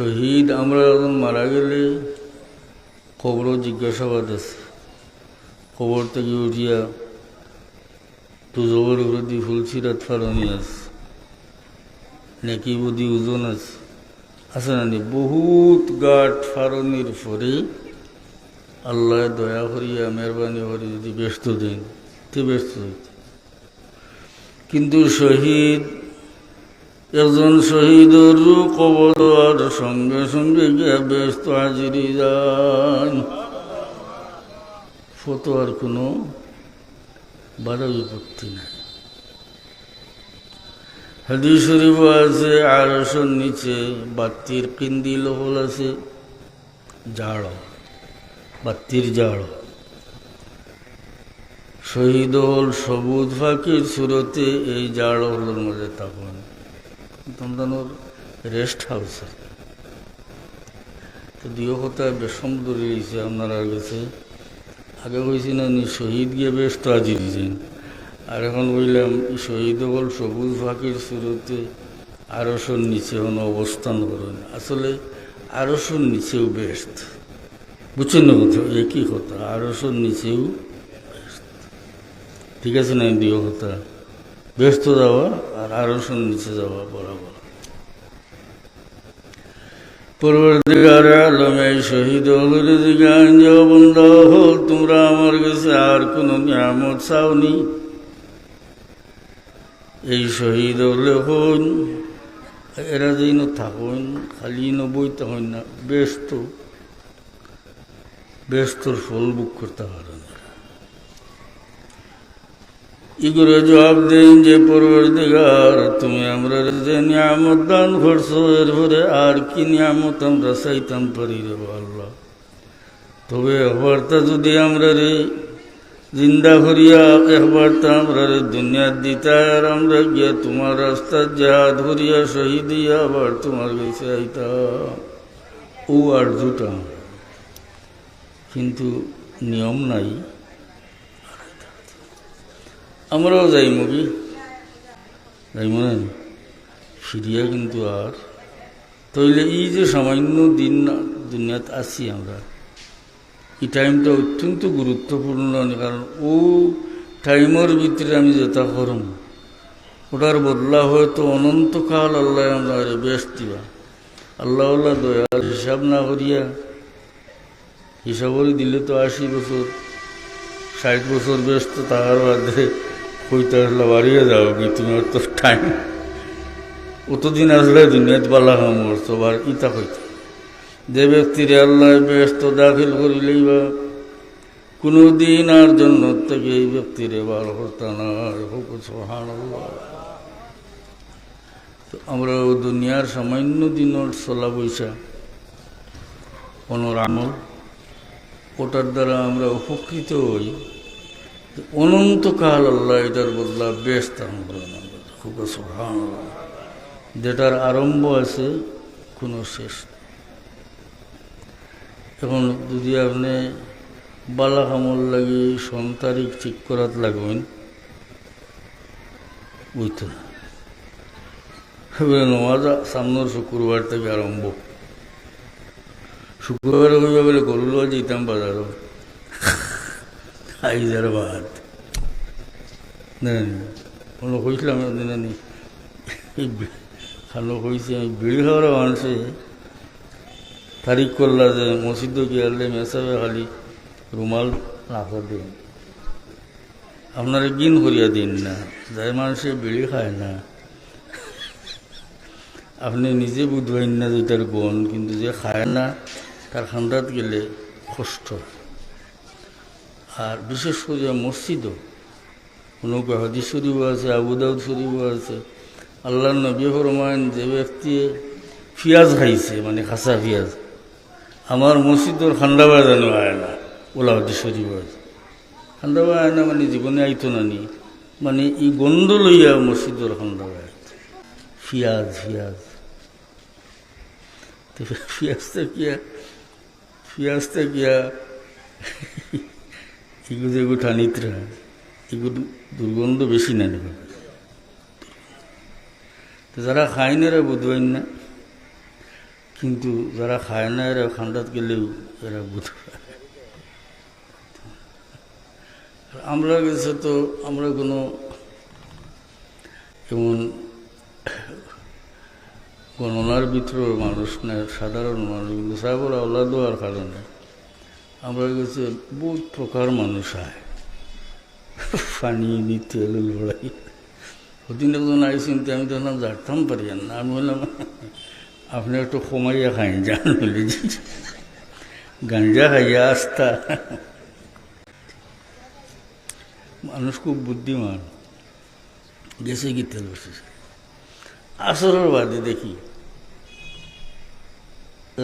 শহীদ আমরা যখন মারা গেলে খবরও জিজ্ঞাসাবাদ আছে। খবর থেকে উঠিয়া তুজবের উপরে দিয়ে ফুলসিরাত ফারণি আছে। নাকি বুদ্ধি ওজন আছে। আছে না? বহুত গাঠ ফারণির পরে আল্লাহ দয়া করিয়া, মেহরবানি করে যদি ব্যস্ত দেন, তে ব্যস্ত কিন্তু শহীদ একজন শহীদের কবর আর সঙ্গে সঙ্গে গিয়া ব্যস্ত হাজিরি যান। ফটো আর কোনো বাধা বিপত্তি নাই। হাদিস শরীফ আছে আড়সর নিচে বাত্তির কিন্দি হল আছে জাড় বাত্তির জাড় শহীদ হল সবুজ ফাঁকির সুরতে, এই জাড় হলের মধ্যে থাকুন। তোমরানোর রেস্ট হাউস। তো দুই কথা বেশম দূরে রয়েছে আপনারা গেছে। আগে কইছি না শহীদ গিয়ে বেশ আজি দিয়েছেন আর এখন বললাম শহীদ হল সবুজ ফাঁকির শুরুতে আরশোর নিচে হন অবস্থান করেন। আসলে আরশোর নিচেও বেস্ট বুঝছেন না কথা? একই কথা? আরশোর নিচেও ঠিক আছে না দুই কথা ব্যস্ত যাওয়া আর আরশোর নিচে যাওয়া বরাবর। পরবর্তীকার আলমে শহীদ দিগান বন্ধ হল, তোমরা আমার কাছে আর কোনো নিয়ামত চাওনি। এই শহীদ হলে হন এরা যেন থাকুন, খালি ন বইতে হন না, ব্যস্ত। ব্যস্তর ফল বুক করতে পারেন ইগুলো জবাব দেন যে পরবর্তীকার, তুমি আমরা যে নিয়ামত দান করছ এরপরে আর কি নিয়ামত আমরা চাইতাম পারি রে আল্লাহ। তবে একবারটা যদি আমরা রে জিন্দা করিয়া একবারটা আমরা রে দুনিয়ার দিতা আর আমরা গিয়া তোমার রাস্তা যা ধরিয়া শহীদ দিয়া আবার তোমার কাছে আইতা ও আর দুটা। কিন্তু নিয়ম নাই। আমরাও যাই মুগি যাই মনে, ফিরিয়া কিন্তু আর। তইলে এই যে সামান্য দিন দুনিয়াত আছি আমরা। এই টাইমটা অত্যন্ত গুরুত্বপূর্ণ, কারণ ও টাইমের ভিতরে আমি যেটা করম, ওটার বদলা হয়তো অনন্তকাল আল্লাহ আমরা বেশ দিবা আল্লাহ আল্লাহ দয়াল হিসাব না করিয়া, হিসাবই দিলে তো আশি বছর, ষাট বছর ব্যস্ত তাহার বাদে কইতে আসলে বাড়িয়ে যাও কি তুমি তো টাইম? অতদিন আসলে দুনিয়াত বালা কামর সবার ইতা হইতে যে ব্যক্তির আল্লাহ ব্যস্ত দাখিল করিলেই বা কোনো দিন আর জন্য থেকে এই ব্যক্তির বার হতা না। সোহান তো আমরা ও দুনিয়ার সামান্য দিনের চলা বৈশা কোনোর আমল ওটার দ্বারা আমরা উপকৃত হই। অনন্তকাল আল্লাহ এটার বদলা বেশ দান করেন খুব যেটার আরম্ভ আছে, কোনো শেষ এখন যদি আপনি বালা কামল লাগি সন তারিখ ঠিক করাত লাগবেন, বুঝতে না। নমাজ সামনের শুক্রবার থেকে আরম্ভ। শুক্রবারে কইবা বলে গরু লওয়া যেতাম বাজারও আইজার বাদ না কোনো কইছিলাম দিনানি খালো কইছে আমি বিড়ি খাওয়ার মানুষে তারিখ করলা যে মসজিদ গিয়ালে মেসাবে খালি রুমাল রাখা দিন আপনারা গিন করিয়া দিন না, যাই মানুষে বিড়ি খায় না। আপনি নিজে বুঝবেন না যে তার গুণ, কিন্তু যে খায় না, তার খান্দাত গেলে কষ্ট। আর বিশেষ করে মসজিদও। কোনো হাদিস শরীফ আছে আবুদাউদ শরীফ আছে। আল্লাহ নবী ফরমান যে ব্যক্তি পিঁয়াজ খাইছে মানে খাসা পিঁয়াজ আমার মসজিদর খান্ডা বাজানো হয় না, ওলা হাদিস শরীফ আছে। খান্ডা হয় না মানে জীবনে আইতো না নি মানে ই গন্ধ লইয়া মসজিদর খান্ডা হয় পিঁয়াজ পিঁয়াজ তো পিঁয়াজটা কিয়া পিঁয়াজটা কিয়া যেগুলো টানিতরা এগুলো দুর্গন্ধ বেশি না তো যারা খায় না এরা বুঝবেন না, কিন্তু যারা খায় না এরা খান্ডাত গেলেও এরা বুঝে আমরা গেছে তো আমরা কোনো এমন গণনার ভিতরে মানুষ না, সাধারণ মানুষ, কিন্তু সাহেবরা আল্লাহ দেওয়ার কারণে আমরা গেছে, বহুত প্রকার মানুষ আয়। পানি নিতে এলো লড়াই। ওদিন একজন আইসেন তো আমি তখন জানতাম পারি না? আমি বললাম, আপনি একটু কমাইয়া খাই জান বলে। গাঞ্জা খাইয়া আস্তা মানুষ খুব বুদ্ধিমান। গেছে তেল বসেছে আসরের বাদে দেখি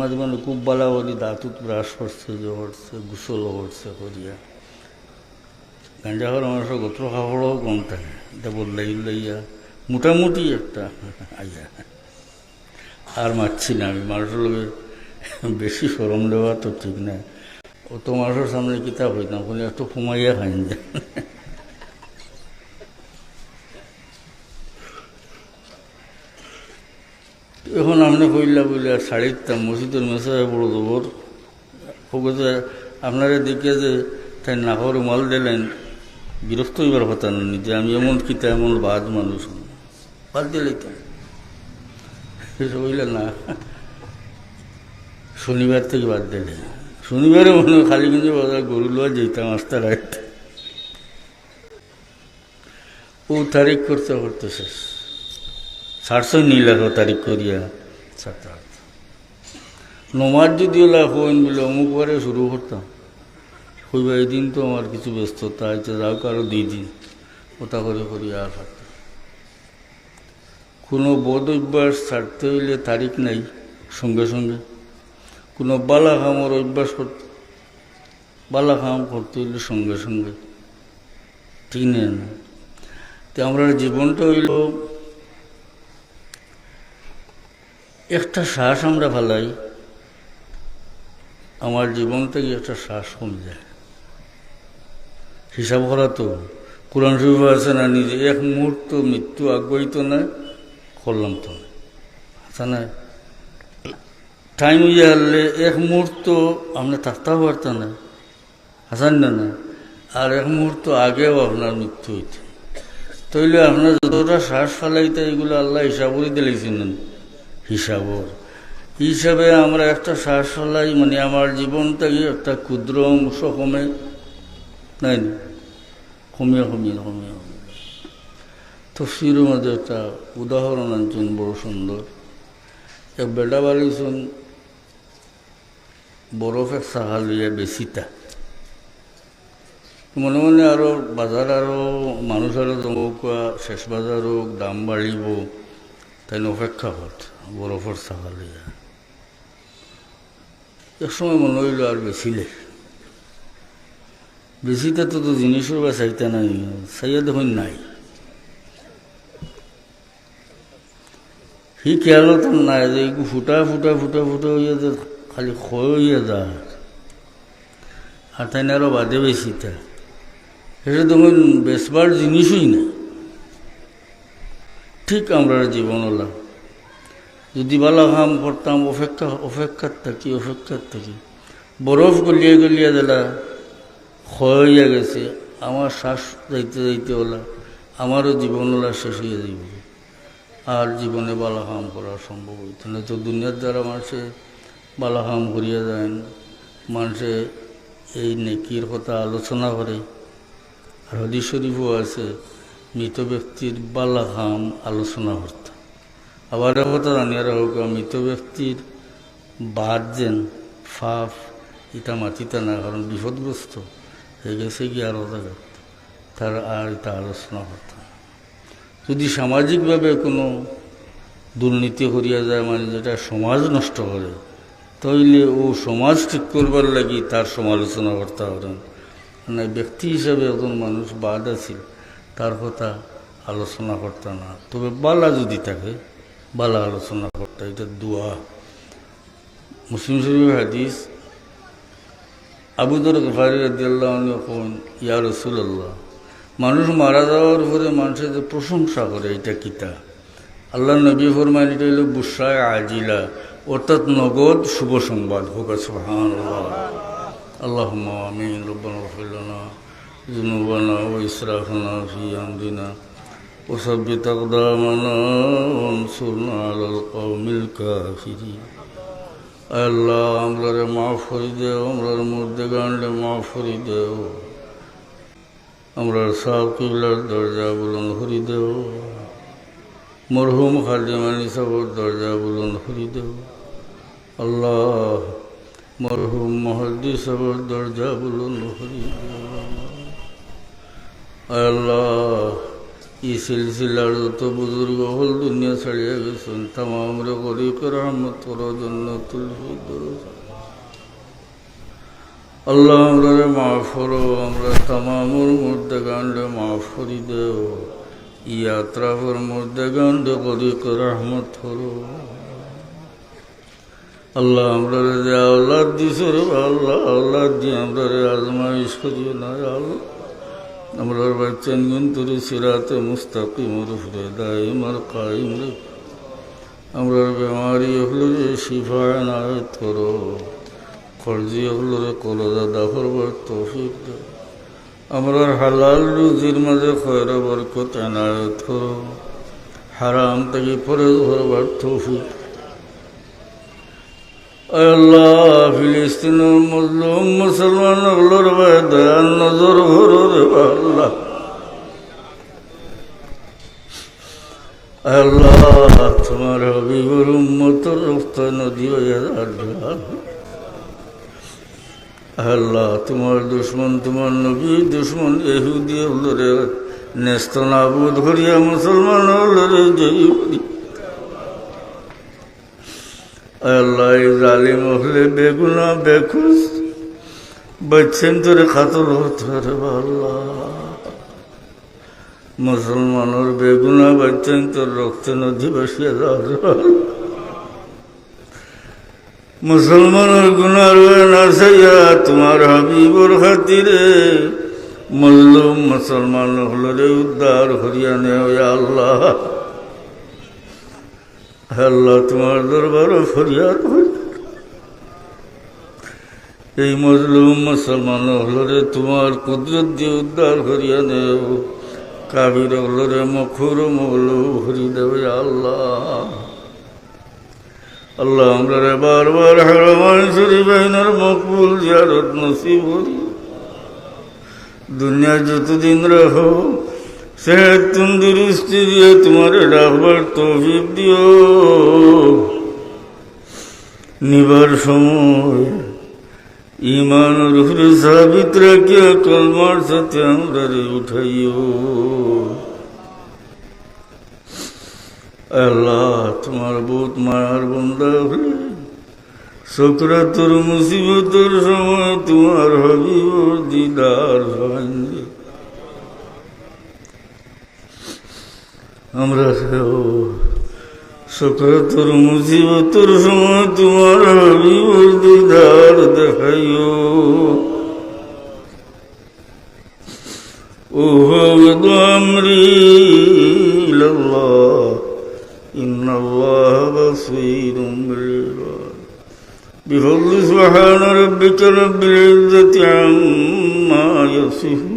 মাঝে মানে খুব বালা বলি দাঁতুত ব্রাশ করছে যে করছে গুসল করছে করিয়া। গাঞ্জা খাওয়ার মানুষের গোত্র খাওয়ারও কম থাকে, এটা বদলাই উল্লাইয়া মোটামুটি একটা আইয়া। আর মারছি না আমি, মানুষের লোকে বেশি সরম দেওয়া তো ঠিক না। অত মানুষের সামনে কিতাব হইতাম একটু ফুমাইয়া খাইন যায় এখন আপনি কইলা বলে শাড়িতাম মসজিদের মেসায় বড় জবর। যে আপনারা দেখে যে তাই নাকর মাল দিলেন বিরক্ত হইবার কথা নি, যে আমি এমন কিতা, এমন বাদ মানুষ। বাদ দিলাইতাম সেসব হইলে না, শনিবার থেকে বাদ দিলে শনিবারে মনে হয় খালি কিন্তু বাজার গরু লোয়া যেতাম আস্তা রাইট ও তারিখ করতে করতে শেষ। সাতশো নি লেখো তারিখ করিয়া। নমাজ যদিও লেখো বলে অমুক বারে শুরু করতাম। কইবা এই দিন তো আমার কিছু ব্যস্ততা আছে, যাও কারও দুই দিন। ওটা করে করি আর থাকতাম। কোনো বোধ অভ্যাস ছাড়তে হইলে তারিখ নাই, সঙ্গে সঙ্গে। কোনো বালা খামর অভ্যাস করতে বালা খাম করতে হইলে সঙ্গে সঙ্গে। ঠিক না তো আমরা জীবনটা হইল একটা শ্বাস আমরা ফালাই, আমার জীবন থেকে একটা শ্বাস কমে যায়। হিসাব করা তো, কোরআন শরীফ আছে না, নিজে এক মুহূর্ত মৃত্যু আগ্রহিত না করলাম তো আচ্ছা না টাইম হয়ে হারলে এক মুহূর্ত আমরা থাকতেও পারতাম না হাসান না না, আর এক মুহূর্ত আগেও আপনার মৃত্যু হইতে। তৈলে আপনার যতটা শ্বাস ফালাইতে এগুলো আল্লাহ হিসাব করে দিলেছিলেন হিসাবর। হিসাবে আমরা একটা শ্বাস ফলাই মানে আমার জীবনটাকে একটা ক্ষুদ্র অংশ কমে? নাই কমিয়ে কমিয়ে কমিয়ে কমিয়ে। তফসিরের মধ্যে একটা উদাহরণ আনছেন, বড় সুন্দর। এক বেটা বাড়িছেন বরফের সাহা লইয়া বেশিটা মনে মনে আরও বাজার আরও মানুষ আরও জমকা শেষ বাজারও দাম বাড়িব, তাই অপেক্ষা করত। বরফের সাহা লইয়া এক সময় মনে হইল আর বেশিলে বেশিতে তো তো জিনিসের বা চাইতে নাই চাইয়া দেখুন নাই। সি খেয়াল তো নাই যে ফুটা ফুটা ফুটা ফুটা হইয়া যে খালি ক্ষয় হইয়া যায়। আর তাই না আরও বাদে বেশিটা সেটা তখন বেসবার জিনিসই না। ঠিক আমরা জীবন হলাম। যদি বালা করতাম অপেক্ষা অপেক্ষার থাকি অপেক্ষার থাকি। বরফ গলিয়ে গলিয়ে দিলা হইয়া গেছে। আমার শ্বাস যাইতে যাইতে ওলা আমারও জীবন ওলা শেষ হয়ে যাইব। আর জীবনে বালা কাম করা সম্ভব হইত না। তো দুনিয়ার দ্বারা মানুষে বালা কাম করিয়া যায় মানুষে এই নেকির কথা আলোচনা করে। আর হদি শরীফও আছে, মৃত ব্যক্তির বালা কাম আলোচনা করতে। আবার জানিয়ারা হোক মৃত ব্যক্তির বাদ যেন ফাফ এটা মাতিতে না, কারণ বিপদগ্রস্ত। হয়ে গেছে কি আরও জায়গা তার আর এটা আলোচনা করতাম যদি সামাজিকভাবে কোনো দুর্নীতি করিয়া যায় মানে যেটা সমাজ নষ্ট করে, তাইলে ও সমাজ ঠিক করবার লাগি তার সমালোচনা করতে পারেন মানে ব্যক্তি হিসাবে একজন মানুষ বাদ আছে, তার কথা আলোচনা করতে না। তবে বালা যদি থাকে ভালো আলোচনা করতে, এটা দোয়া। মুসলিম শরীফ হাদিস আবুদর ফারি রাজিয়াল্লাহ কোন ইয়া রসুল্লাহ মানুষ মারা যাওয়ার পরে মানুষের যে প্রশংসা করে, এটা কিতা আল্লাহ নবী ফরমান এটা হলো বুসায় আজিলা, অর্থাৎ নগদ শুভ সংবাদ। হোক আল্লাহ আমিন, রব্বানা ফিল্লানা জুনুবানা ও ইসরাফনা ফি আমদিনা وثبت أقدامنا وانصرنا على القوم الكافرين আল্লাহ আমরারে মাফ করে দেও আমরার মধ্যে গানলে মাফ করে দেও আমরার সাহ কিবলার দরজা বুলন হরি দেও মরহুম খালিমানি সবর দরজা বুলন হরি দেও আল্লাহ মরহুম মহদ্দি সবর দরজা বুলন হরি দেও আল্লাহ যত বুজুর্গ হল দুনিয়া ছাড়িয়ে গেছেন তামাম রে গরিব রহমত তোর জন্য তুলসি আল্লাহ আমরা মাফ করো আমরা তামামুর মধ্যে গান্ডে মাফ করি দেও ইয়াত্রাফর মধ্যে গান্ডে গরিব রহমত করো আল্লাহ আমরা যে আল্লাহ দিস আল্লাহ আল্লাহ দিয়ে আমরা রে আজমাইশ করিও না আল্লাহ আমরার বাচ্চান গুন্তরে সিরাতে মুস্তাকিম রুফরে দাইম আর কাইম রে। আমরার বেমারি হলো যে শিফা নায়ত করো কর্জি হলো রে কলজা দাফর বার তৌফিক আমরার হালাল রুজির মাঝে খয়রা বরকত এনায়ত করো হারাম থেকে ফরজ ভরবার তৌফিক আল্লাহ ফিলিস্তিনের মুসলিম মুসলমান হলোর দয়াল নজর ভরো রে আল্লাহ। আল্লাহ, তোমার হবিবর উম্মতর রক্ত নদী আল্লাহ, তোমার দুশ্মন, তোমার নবী, দুশ্মন এহুদি হলো রে নেস্ত নাবুদ করিয়া মুসলমান হলো রে জয়ী আল্লাহ জালিম হলে বেগুনা, বেখুশ। বচ্ছেন তোরে খাতল হতে আল্লাহ মুসলমানের বেগুনা বচ্ছেন তোর রক্ত নদী বসিয়ে মুসলমানের গুনার না সাইয়া তোমার হাবিবর খাতিরে। মজলুম মুসলমান হলে উদ্ধার হরিয়ানে আল্লাহ। আল্লাহ তোমার দরবার ফরিয়াদ এই মজলুম মুসলমান হলরে তোমার কুদরত দিয়ে উদ্ধার করিয়া নেও। কাবির হলরে মখুর মৌলু হরি দেবে আল্লাহ। আল্লাহ আমরা বারবার হারমান শরীফ আইনার মকবুল জিয়ারত নসিব হরি দুনিয়া যতদিন রহো সেহত তন্দুরুস্তি দিয়ে তোমার ডাকবার তৌফিক দিও। নিবার সময় ইমান রুহরে সাবিত রাখিয়া কলমার সাথে আমরা রে উঠাইও। আল্লাহ, তোমার বহুত মায়ার বন্ধা হলে সকরাতর মুসিবতর সময় তোমার হবিব দিদার ভাঙ্গে আমরা সকরাতর মুসিবতর সময় তোমার হবিবর দিদার দেখাইও ও হবদ আমরি ইলাল্লাহ إن الله بصير بالعباد بفضل سبحان ربك رب العزة عما يصفون